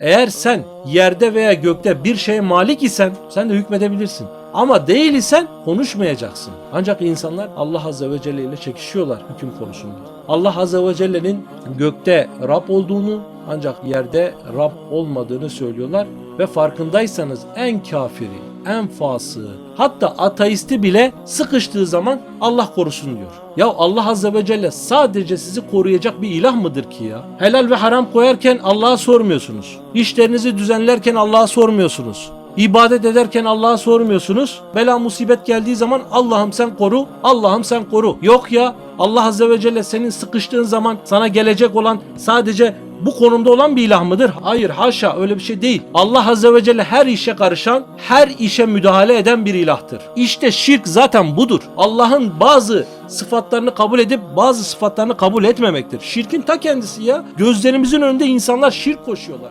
Eğer sen yerde veya gökte bir şeye malik isen sen de hükmedebilirsin. Ama değil isen konuşmayacaksın. Ancak insanlar Allah Azze ve Celle ile çekişiyorlar hüküm konusunda. Allah Azze ve Celle'nin gökte Rab olduğunu ancak yerde Rab olmadığını söylüyorlar ve farkındaysanız en kafiri, en fasığı, hatta ateisti bile sıkıştığı zaman Allah korusun diyor. Ya Allah Azze ve Celle sadece sizi koruyacak bir ilah mıdır ki ya? Helal ve haram koyarken Allah'a sormuyorsunuz. İşlerinizi düzenlerken Allah'a sormuyorsunuz. İbadet ederken Allah'a sormuyorsunuz. Bela musibet geldiği zaman Allah'ım sen koru, Allah'ım sen koru. Yok ya Allah Azze ve Celle senin sıkıştığın zaman sana gelecek olan sadece bu konumda olan bir ilah mıdır? Hayır haşa öyle bir şey değil. Allah Azze ve Celle her işe karışan, her işe müdahale eden bir ilahtır. İşte şirk zaten budur. Allah'ın bazı sıfatlarını kabul edip bazı sıfatlarını kabul etmemektir. Şirkin ta kendisi ya. Gözlerimizin önünde insanlar şirk koşuyorlar.